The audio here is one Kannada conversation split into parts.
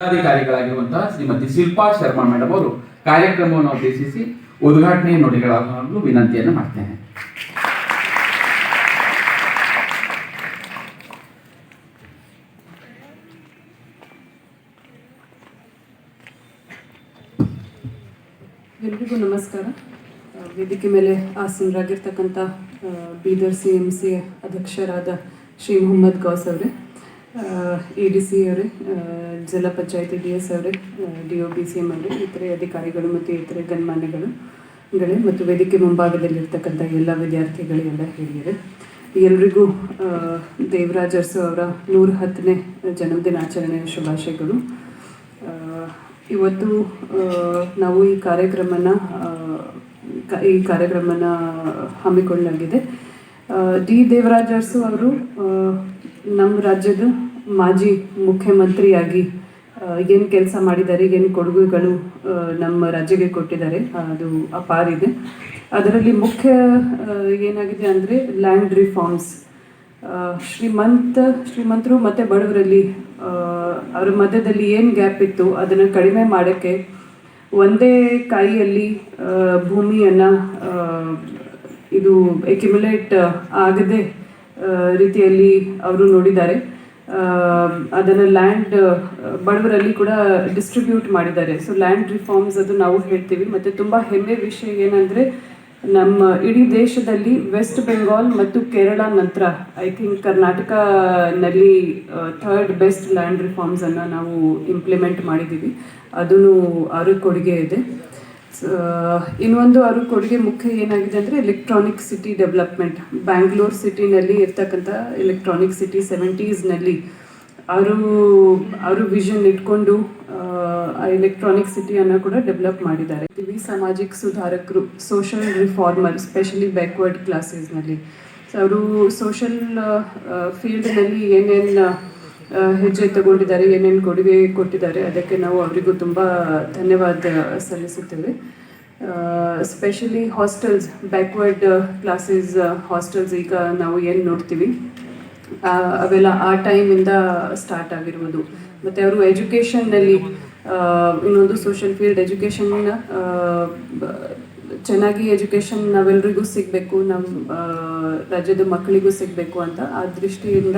ಜಿಲ್ಲಾಧಿಕಾರಿಗಳಾಗಿರುವಂತಹ ಶ್ರೀಮತಿ ಶಿಲ್ಪಾ ಶರ್ಮಾ ಮೇಡಮ್ ಅವರು ಕಾರ್ಯಕ್ರಮವನ್ನು ಉದ್ದೇಶಿಸಿ ಉದ್ಘಾಟನೆ ನುಡಿಗಳಾಗಲು ವಿನಂತಿಯನ್ನು ಮಾಡ್ತೇನೆ. ಎಲ್ರಿಗೂ ನಮಸ್ಕಾರ. ವೇದಿಕೆ ಮೇಲೆ ಆಸೀನರಾಗಿರ್ತಕ್ಕಂಥ ಬೀದರ್ ಸಿ ಎಂ ಸಿ ಅಧ್ಯಕ್ಷರಾದ ಶ್ರೀ ಮೊಹಮ್ಮದ್ ಗೌಸ್ ಅವರೇ. ಎ ಡಿ ಸಿ ಅವರೇ ಜಿಲ್ಲಾ ಪಂಚಾಯತಿ ಡಿ ಎಸ್ ಅವರೇ D O B C M ಅವರೇ ಇತರೆ ಅಧಿಕಾರಿಗಳು ಮತ್ತು ಇತರೆ ಗಣ್ಮಾನ್ಯಗಳು ಗಳೇ ಮತ್ತು ವೇದಿಕೆ ಮುಂಭಾಗದಲ್ಲಿರ್ತಕ್ಕಂಥ ಎಲ್ಲ ವಿದ್ಯಾರ್ಥಿಗಳಿಗೆಲ್ಲ ಹಿರಿಯರೇ. ಎಲ್ರಿಗೂ ಆ, ದೇವರಾಜ್ ಅರಸು ಅವರ ನೂರ ಹತ್ತನೇ ಜನ್ಮದಿನಾಚರಣೆಯ ಶುಭಾಶಯಗಳು. ಇವತ್ತು ನಾವು ಈ ಕಾರ್ಯಕ್ರಮನ ಈ ಕಾರ್ಯಕ್ರಮನ ಹಮ್ಮಿಕೊಳ್ಳಲಾಗಿದೆ. ಡಿ ದೇವರಾಜರ್ಸು ಅವರು ನಮ್ಮ ರಾಜ್ಯದ ಮಾಜಿ ಮುಖ್ಯಮಂತ್ರಿಯಾಗಿ ಏನು ಕೆಲಸ ಮಾಡಿದ್ದಾರೆ, ಏನು ಕೊಡುಗೆಗಳು ನಮ್ಮ ರಾಜ್ಯಕ್ಕೆ ಕೊಟ್ಟಿದ್ದಾರೆ ಅದು ಅಪಾರಿದೆ ಅದರಲ್ಲಿ ಮುಖ್ಯ ಏನಾಗಿದೆ ಅಂದರೆ ಲ್ಯಾಂಡ್ ರಿಫಾರ್ಮ್ಸ್ ಶ್ರೀಮಂತ, ಶ್ರೀಮಂತರು ಮತ್ತು ಬಡವರಲ್ಲಿ ಅವರ ಮಧ್ಯದಲ್ಲಿ ಏನು ಗ್ಯಾಪ್ ಇತ್ತು, ಅದನ್ನು ಕಡಿಮೆ ಮಾಡೋಕ್ಕೆ ಒಂದೇ ಕಾಯಿಯಲ್ಲಿ ಭೂಮಿಯನ್ನು ಇದು ಎಕ್ಯುಮುಲೇಟ್ ಆಗದೆ ರೀತಿಯಲ್ಲಿ ಅವರು ನೋಡಿದ್ದಾರೆ. ಅದನ್ನು ಲ್ಯಾಂಡ್ ಬಡವರಲ್ಲಿ ಕೂಡ ಡಿಸ್ಟ್ರಿಬ್ಯೂಟ್ ಮಾಡಿದ್ದಾರೆ. ಸೊ ಲ್ಯಾಂಡ್ ರಿಫಾರ್ಮ್ಸ್ ಅದು ನಾವು ಹೇಳ್ತೀವಿ. ಮತ್ತು ತುಂಬ ಹೆಮ್ಮೆ ವಿಷಯ ಏನಂದರೆ, ನಮ್ಮ ಇಡೀ ದೇಶದಲ್ಲಿ ವೆಸ್ಟ್ ಬೆಂಗಾಲ್ ಮತ್ತು ಕೇರಳ ನಂತರ ಐ ಥಿಂಕ್ ಕರ್ನಾಟಕನಲ್ಲಿ ಥರ್ಡ್ ಬೆಸ್ಟ್ ಲ್ಯಾಂಡ್ ರಿಫಾರ್ಮ್ಸನ್ನು ನಾವು ಇಂಪ್ಲಿಮೆಂಟ್ ಮಾಡಿದ್ದೀವಿ. ಅದೂ ಆರು ಕೊಡುಗೆ ಇದೆ. ಇನ್ನೊಂದು ಅವ್ರ ಕೊಡುಗೆ ಮುಖ್ಯ ಏನಾಗಿದೆ ಅಂದರೆ ಎಲೆಕ್ಟ್ರಾನಿಕ್ ಸಿಟಿ ಡೆವಲಪ್ಮೆಂಟ್ ಬ್ಯಾಂಗ್ಳೂರ್ ಸಿಟಿನಲ್ಲಿ ಇರ್ತಕ್ಕಂಥ ಎಲೆಕ್ಟ್ರಾನಿಕ್ ಸಿಟಿ ಸೆವೆಂಟೀಸ್ನಲ್ಲಿ ಅವರು ಅವರು ವಿಷನ್ ಇಟ್ಕೊಂಡು ಎಲೆಕ್ಟ್ರಾನಿಕ್ ಸಿಟಿಯನ್ನು ಕೂಡ ಡೆವಲಪ್ ಮಾಡಿದ್ದಾರೆ. ಇವಿ ಸಾಮಾಜಿಕ ಸುಧಾರಕರು ಸೋಷಲ್ ರಿಫಾರ್ಮರ್ ಸ್ಪೆಷಲಿ ಬ್ಯಾಕ್ವರ್ಡ್ ಕ್ಲಾಸಸ್ನಲ್ಲಿ ಸೊ ಅವರು ಸೋಷಲ್ ಫೀಲ್ಡ್ನಲ್ಲಿ ಏನೇನು ಹೆಜ್ಜೆ ತಗೊಂಡಿದ್ದಾರೆ, ಏನೇನು ಕೊಡುಗೆ ಕೊಟ್ಟಿದ್ದಾರೆ, ಅದಕ್ಕೆ ನಾವು ಅವರಿಗೂ ತುಂಬ ಧನ್ಯವಾದ ಸಲ್ಲಿಸುತ್ತೇವೆ. Specially hostels backward classes hostels ಈಗ ನಾವು ಏನು ನೋಡ್ತೀವಿ ಅವೆಲ್ಲ ಆ ಟೈಮಿಂದ ಸ್ಟಾರ್ಟ್ ಆಗಿರ್ಬೋದು. ಮತ್ತು ಅವರು ಎಜುಕೇಷನ್ನಲ್ಲಿ ಇನ್ನೊಂದು ಸೋಷಿಯಲ್ ಫೀಲ್ಡ್ ಎಜುಕೇಷನ್ನ ಚೆನ್ನಾಗಿ ಎಜುಕೇಷನ್ ನಾವೆಲ್ರಿಗೂ ಸಿಗಬೇಕು ನಮ್ಮ ರಾಜ್ಯದ ಮಕ್ಕಳಿಗೂ ಸಿಗಬೇಕು ಅಂತ ಆ ದೃಷ್ಟಿಯಿಂದ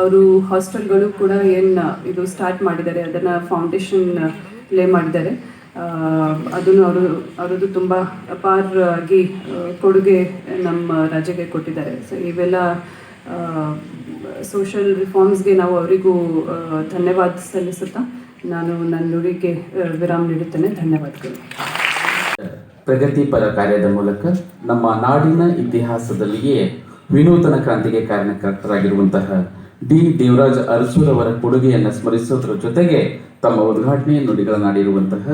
ಅವರು ಹಾಸ್ಟೆಲ್ಗಳು ಕೂಡ ಏನು ಇದು ಸ್ಟಾರ್ಟ್ ಮಾಡಿದ್ದಾರೆ, ಅದನ್ನು ಫೌಂಡೇಶನ್ ಪ್ಲೇ ಮಾಡಿದ್ದಾರೆ. ಅದನ್ನು ಅವರು, ಅವರದ್ದು ತುಂಬ ಅಪಾರಾಗಿ ಕೊಡುಗೆ ನಮ್ಮ ರಾಜ್ಯಕ್ಕೆ ಕೊಟ್ಟಿದ್ದಾರೆ. ಸೊ ಇವೆಲ್ಲ ಸೋಷಲ್ ರಿಫಾರ್ಮ್ಸ್ಗೆ ನಾವು ಅವರಿಗೂ ಧನ್ಯವಾದ ಸಲ್ಲಿಸುತ್ತಾ ನಾನು ನನ್ನ ನುಡಿಗೆ ವಿರಾಮ ನೀಡುತ್ತೇನೆ. ಧನ್ಯವಾದಗಳು. ಪ್ರಗತಿಪರ ಕಾರ್ಯದ ಮೂಲಕ ನಮ್ಮ ನಾಡಿನ ಇತಿಹಾಸದಲ್ಲಿಯೇ ವಿನೂತನ ಕ್ರಾಂತಿಗೆ ಕಾರಣಕರ್ತರಾಗಿರುವಂತಹ ಡಿ. ದೇವರಾಜ್ ಅರಸೂರವರ ಕೊಡುಗೆಯನ್ನು ಸ್ಮರಿಸೋದ್ರ ಜೊತೆಗೆ ತಮ್ಮ ಉದ್ಘಾಟನೆಯ ನುಡಿಗಳನ್ನಾಡಿರುವಂತಹ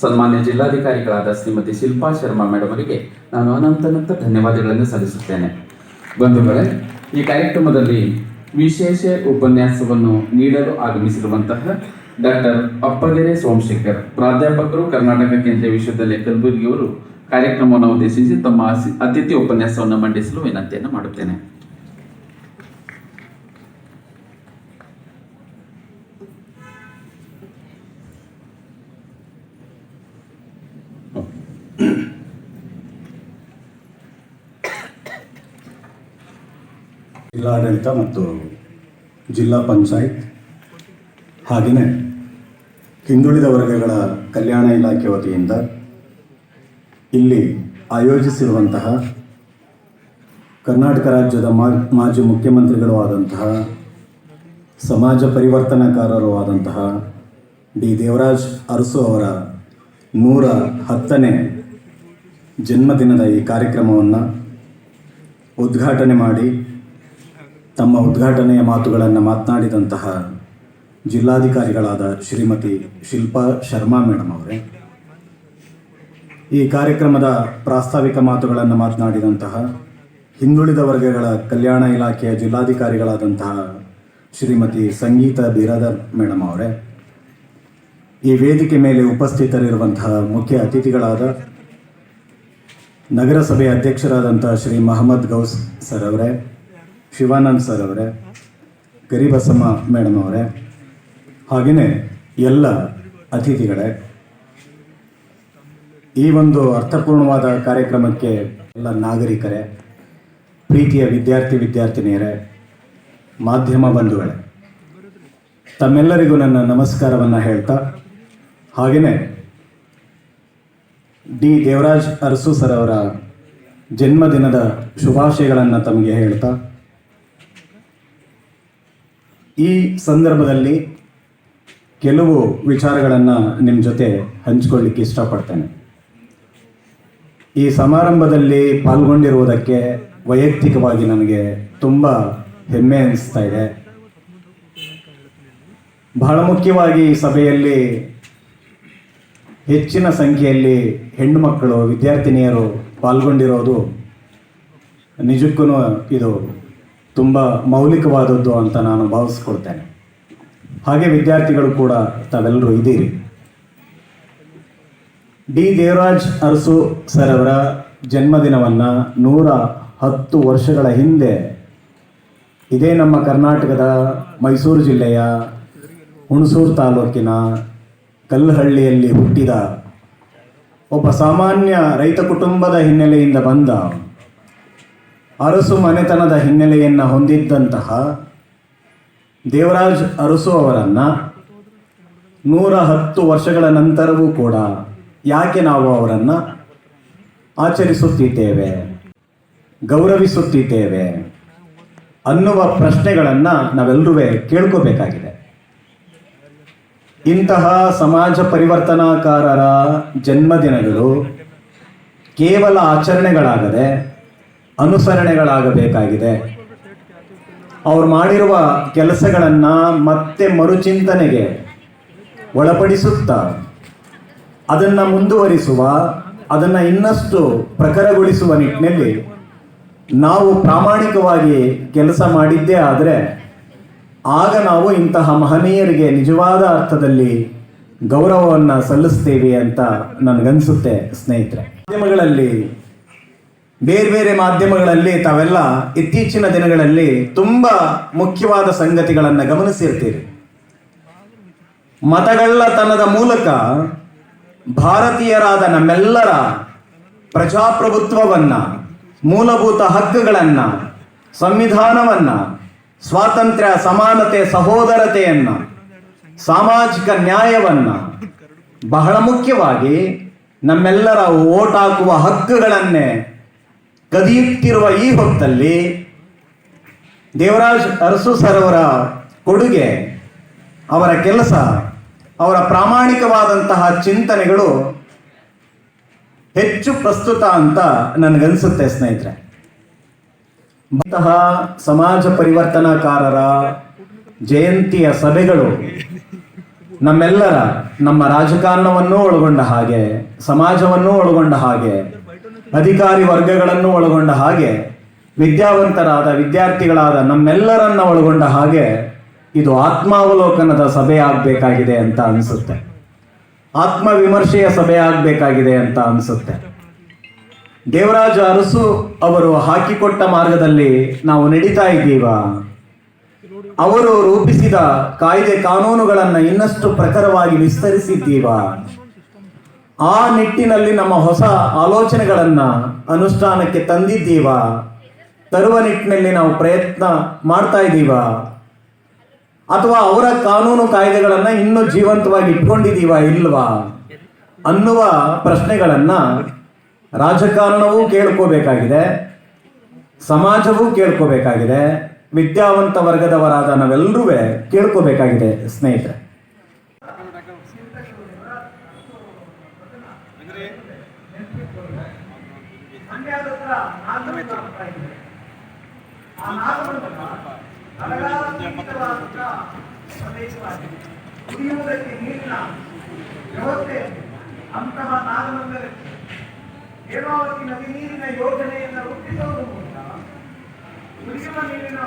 ಸನ್ಮಾನ್ಯ ಜಿಲ್ಲಾಧಿಕಾರಿಗಳಾದ ಶ್ರೀಮತಿ ಶಿಲ್ಪಾ ಶರ್ಮಾ ಮೇಡಮ್ ಅವರಿಗೆ ನಾನು ಅನಂತನಂತ ಧನ್ಯವಾದಗಳನ್ನು ಸಲ್ಲಿಸುತ್ತೇನೆ. ಬಂಧುಗಳೇ, ಈ ಕಾರ್ಯಕ್ರಮದಲ್ಲಿ ವಿಶೇಷ ಉಪನ್ಯಾಸವನ್ನು ನೀಡಲು ಆಗಮಿಸಿರುವಂತಹ ಡಾಕ್ಟರ್ ಅಪ್ಪಗೆರೆ ಸೋಮಶೇಖರ್, ಪ್ರಾಧ್ಯಾಪಕರು ಕರ್ನಾಟಕ ಕೇಂದ್ರೀಯ ವಿಶ್ವವಿದ್ಯಾಲಯ ಕಲಬುರಗಿಯವರು ಕಾರ್ಯಕ್ರಮವನ್ನು ಉದ್ದೇಶಿಸಿ ತಮ್ಮ ಅತಿಥಿ ಉಪನ್ಯಾಸವನ್ನು ಮಂಡಿಸಲು ವಿನಂತಿಯನ್ನು ಮಾಡುತ್ತೇನೆ. ಜಿಲ್ಲಾಡಳಿತ ಮತ್ತು ಜಿಲ್ಲಾ ಪಂಚಾಯತ್ ಹಾಗೆಯೇ ಹಿಂದುಳಿದ ವರ್ಗಗಳ ಕಲ್ಯಾಣ ಇಲಾಖೆ ವತಿಯಿಂದ ಇಲ್ಲಿ ಆಯೋಜಿಸಿರುವಂತಹ ಕರ್ನಾಟಕ ರಾಜ್ಯದ ಮಾಜಿ ಮುಖ್ಯಮಂತ್ರಿಗಳು ಆದಂತಹ, ಸಮಾಜ ಪರಿವರ್ತನಾಕಾರರು ಆದಂತಹ ಡಿ. ದೇವರಾಜ್ ಅರಸು ಅವರ ನೂರ ಹತ್ತನೇ ಜನ್ಮದಿನದ ಈ ಕಾರ್ಯಕ್ರಮವನ್ನು ಉದ್ಘಾಟನೆ ಮಾಡಿ, ತಮ್ಮ ಉದ್ಘಾಟನೆಯ ಮಾತುಗಳನ್ನು ಮಾತನಾಡಿದಂತಹ ಜಿಲ್ಲಾಧಿಕಾರಿಗಳಾದ ಶ್ರೀಮತಿ ಶಿಲ್ಪಾ ಶರ್ಮಾ ಮೇಡಮ್ ಅವರೇ. ಈ ಕಾರ್ಯಕ್ರಮದ ಪ್ರಾಸ್ತಾವಿಕ ಮಾತುಗಳನ್ನು ಮಾತನಾಡಿದಂತಹ ಹಿಂದುಳಿದ ವರ್ಗಗಳ ಕಲ್ಯಾಣ ಇಲಾಖೆಯ ಜಿಲ್ಲಾಧಿಕಾರಿಗಳಾದಂತಹ ಶ್ರೀಮತಿ ಸಂಗೀತ ಬಿರಾದರ್ ಮೇಡಮ್ ಅವರೇ. ಈ ವೇದಿಕೆ ಮೇಲೆ ಉಪಸ್ಥಿತರಿರುವಂತಹ ಮುಖ್ಯ ಅತಿಥಿಗಳಾದ ನಗರಸಭೆಯ ಅಧ್ಯಕ್ಷರಾದಂತಹ ಶ್ರೀ ಮಹಮ್ಮದ್ ಗೌಸ್ ಸರ್ ಅವರೇ, ಶಿವಾನಂದ್ ಸರ್ ಅವರೇ, ಗರಿಬಸಮ್ಮ ಮೇಡಮ್ ಅವರೇ ಹಾಗೆಯೇ ಎಲ್ಲ ಅತಿಥಿಗಳೇ, ಈ ಒಂದು ಅರ್ಥಪೂರ್ಣವಾದ ಕಾರ್ಯಕ್ರಮಕ್ಕೆ ಎಲ್ಲ ನಾಗರಿಕರೇ, ಪ್ರೀತಿಯ ವಿದ್ಯಾರ್ಥಿ ವಿದ್ಯಾರ್ಥಿನಿಯರೇ, ಮಾಧ್ಯಮ ಬಂಧುಗಳೇ, ತಮ್ಮೆಲ್ಲರಿಗೂ ನನ್ನ ನಮಸ್ಕಾರವನ್ನು ಹೇಳ್ತಾ, ಹಾಗೆಯೇ ಡಿ. ದೇವರಾಜ್ ಅರಸು ಸರ್ ಅವರ ಜನ್ಮದಿನದ ಶುಭಾಶಯಗಳನ್ನು ತಮಗೆ ಹೇಳ್ತಾ, ಈ ಸಂದರ್ಭದಲ್ಲಿ ಕೆಲವು ವಿಚಾರಗಳನ್ನು ನಿಮ್ಮ ಜೊತೆ ಹಂಚ್ಕೊಳ್ಳಿಕ್ಕೆ ಇಷ್ಟಪಡ್ತೇನೆ. ಈ ಸಮಾರಂಭದಲ್ಲಿ ಪಾಲ್ಗೊಂಡಿರುವುದಕ್ಕೆ ವೈಯಕ್ತಿಕವಾಗಿ ನನಗೆ ತುಂಬ ಹೆಮ್ಮೆ ಅನಿಸ್ತಾ ಇದೆ. ಬಹಳ ಮುಖ್ಯವಾಗಿ ಈ ಸಭೆಯಲ್ಲಿ ಹೆಚ್ಚಿನ ಸಂಖ್ಯೆಯಲ್ಲಿ ಹೆಣ್ಣು ಮಕ್ಕಳು ವಿದ್ಯಾರ್ಥಿನಿಯರು ಪಾಲ್ಗೊಂಡಿರೋದು ನಿಜಕ್ಕೂ ಇದು ತುಂಬ ಮೌಲಿಕವಾದದ್ದು ಅಂತ ನಾನು ಭಾವಿಸ್ಕೊಳ್ತೇನೆ. ಹಾಗೆ ವಿದ್ಯಾರ್ಥಿಗಳು ಕೂಡ ತಾವೆಲ್ಲರೂ ಇದ್ದೀರಿ. ಡಿ. ದೇವರಾಜ್ ಅರಸು ಸರ್ ಅವರ ಜನ್ಮದಿನವನ್ನು ನೂರ ಹತ್ತು ವರ್ಷಗಳ ಹಿಂದೆ ಇದೇ ನಮ್ಮ ಕರ್ನಾಟಕದ ಮೈಸೂರು ಜಿಲ್ಲೆಯ ಹುಣಸೂರು ತಾಲೂಕಿನ ಕಲ್ಲಹಳ್ಳಿಯಲ್ಲಿ ಹುಟ್ಟಿದ ಒಬ್ಬ ಸಾಮಾನ್ಯ ರೈತ ಕುಟುಂಬದ ಹಿನ್ನೆಲೆಯಿಂದ ಬಂದ ಅರಸು ಮನೆತನದ ಹಿನ್ನೆಲೆಯನ್ನು ಹೊಂದಿದ್ದಂತಹ ದೇವರಾಜ್ ಅರಸು ಅವರನ್ನು ನೂರ ಹತ್ತು ವರ್ಷಗಳ ನಂತರವೂ ಕೂಡ ಯಾಕೆ ನಾವು ಅವರನ್ನು ಆಚರಿಸುತ್ತಿದ್ದೇವೆ, ಗೌರವಿಸುತ್ತಿದ್ದೇವೆ ಅನ್ನುವ ಪ್ರಶ್ನೆಗಳನ್ನು ನಾವೆಲ್ಲರೂ ಕೇಳ್ಕೋಬೇಕಾಗಿದೆ. ಇಂತಹ ಸಮಾಜ ಪರಿವರ್ತನಾಕಾರರ ಜನ್ಮದಿನಗಳು ಕೇವಲ ಆಚರಣೆಗಳಾಗದೆ ಅನುಸರಣೆಗಳಾಗಬೇಕಾಗಿದೆ. ಅವ್ರು ಮಾಡಿರುವ ಕೆಲಸಗಳನ್ನು ಮತ್ತೆ ಮರುಚಿಂತನೆಗೆ ಒಳಪಡಿಸುತ್ತಾ, ಅದನ್ನು ಮುಂದುವರಿಸುವ, ಅದನ್ನು ಇನ್ನಷ್ಟು ಪ್ರಖರಗೊಳಿಸುವ ನಿಟ್ಟಿನಲ್ಲಿ ನಾವು ಪ್ರಾಮಾಣಿಕವಾಗಿ ಕೆಲಸ ಮಾಡಿದ್ದೇ ಆದರೆ ಆಗ ನಾವು ಇಂತಹ ಮಹನೀಯರಿಗೆ ನಿಜವಾದ ಅರ್ಥದಲ್ಲಿ ಗೌರವವನ್ನು ಸಲ್ಲಿಸ್ತೇವೆ ಅಂತ ನನಗನ್ಸುತ್ತೆ ಸ್ನೇಹಿತರೆ. ಮಾಧ್ಯಮಗಳಲ್ಲಿ ಬೇರೆ ಬೇರೆ ಮಾಧ್ಯಮಗಳಲ್ಲಿ ತಾವೆಲ್ಲ ಇತ್ತೀಚಿನ ದಿನಗಳಲ್ಲಿ ತುಂಬ ಮುಖ್ಯವಾದ ಸಂಗತಿಗಳನ್ನು ಗಮನಿಸಿರ್ತೀರಿ. ಮತಗಳ್ಳತನದ ಮೂಲಕ ಭಾರತೀಯರಾದ ನಮ್ಮೆಲ್ಲರ ಪ್ರಜಾಪ್ರಭುತ್ವವನ್ನ, ಮೂಲಭೂತ ಹಕ್ಕುಗಳನ್ನ, ಸಂವಿಧಾನವನ್ನ, ಸ್ವಾತಂತ್ರ್ಯ, ಸಮಾನತೆ, ಸಹೋದರತೆಯನ್ನ, ಸಾಮಾಜಿಕ ನ್ಯಾಯವನ್ನ ಬಹಳ ಮುಖ್ಯವಾಗಿ ನಮ್ಮೆಲ್ಲರ ಓಟ್ ಹಾಕುವ ಹಕ್ಕುಗಳನ್ನೇ ಕದಿಯುತ್ತಿರುವ ಈ ಹೊತ್ತಲ್ಲಿ ದೇವರಾಜ್ ಅರಸು ಸರ್ ಕೊಡುಗೆ, ಅವರ ಕೆಲಸ, ಅವರ ಪ್ರಾಮಾಣಿಕವಾದಂತಹ ಚಿಂತನೆಗಳು ಹೆಚ್ಚು ಪ್ರಸ್ತುತ ಅಂತ ನನಗನ್ಸುತ್ತೆ ಸ್ನೇಹಿತರೆ. ಇಂತಹ ಸಮಾಜ ಪರಿವರ್ತನಾಕಾರರ ಜಯಂತಿಯ ಸಭೆಗಳು ನಮ್ಮೆಲ್ಲರ ನಮ್ಮ ರಾಜಕಾರಣವನ್ನೂ ಒಳಗೊಂಡ ಹಾಗೆ, ಸಮಾಜವನ್ನೂ ಒಳಗೊಂಡ ಹಾಗೆ ಅಧಿಕಾರಿ ವರ್ಗಗಳನ್ನು ಒಳಗೊಂಡ ಹಾಗೆ, ವಿದ್ಯಾವಂತರಾದ ವಿದ್ಯಾರ್ಥಿಗಳಾದ ನಮ್ಮೆಲ್ಲರನ್ನ ಒಳಗೊಂಡ ಹಾಗೆ ಇದು ಆತ್ಮಾವಲೋಕನದ ಸಭೆ ಆಗಬೇಕಾಗಿದೆ ಅಂತ ಅನಿಸುತ್ತೆ. ಆತ್ಮವಿಮರ್ಶೆಯ ಸಭೆ ಆಗಬೇಕಾಗಿದೆ ಅಂತ ಅನಿಸುತ್ತೆ. ದೇವರಾಜ ಅರಸು ಅವರು ಹಾಕಿಕೊಟ್ಟ ಮಾರ್ಗದಲ್ಲಿ ನಾವು ನಡೀತಾ ಇದ್ದೀವ? ಅವರು ರೂಪಿಸಿದ ಕಾಯ್ದೆ ಕಾನೂನುಗಳನ್ನು ಇನ್ನಷ್ಟು ಪ್ರಖರವಾಗಿ ವಿಸ್ತರಿಸಿದ್ದೀವ? ಆ ನಿಟ್ಟಿನಲ್ಲಿ ನಮ್ಮ ಹೊಸ ಆಲೋಚನೆಗಳನ್ನ ಅನುಷ್ಠಾನಕ್ಕೆ ತಂದಿದ್ದೀವ? ತರುವ ನಿಟ್ಟಿನಲ್ಲಿ ನಾವು ಪ್ರಯತ್ನ ಮಾಡ್ತಾ ಇದ್ದೀವ? ಅಥವಾ ಅವರ ಕಾನೂನು ಕಾಯ್ದೆಗಳನ್ನು ಇನ್ನೂ ಜೀವಂತವಾಗಿ ಇಟ್ಕೊಂಡಿದ್ದೀವ ಇಲ್ವಾ? ಅನ್ನುವ ಪ್ರಶ್ನೆಗಳನ್ನ ರಾಜಕಾರಣವೂ ಕೇಳ್ಕೋಬೇಕಾಗಿದೆ, ಸಮಾಜವೂ ಕೇಳ್ಕೋಬೇಕಾಗಿದೆ, ವಿದ್ಯಾವಂತ ವರ್ಗದವರಾದ ನಾವೆಲ್ಲರೂ ಕೇಳ್ಕೋಬೇಕಾಗಿದೆ ಸ್ನೇಹಿತರೆ. ಕುಡಿಯುವುದಕ್ಕೆ ನೀರಿನ ವ್ಯವಸ್ಥೆ ಅಂತಹ ನಾಗಮಂಗಲ ಹೇಮಾವತಿ ನದಿ ನೀರಿನ ಯೋಜನೆಯನ್ನು ರೂಪಿಸುವುದು ಮೂಲಕ ಕುಡಿಯುವ ನೀರಿನ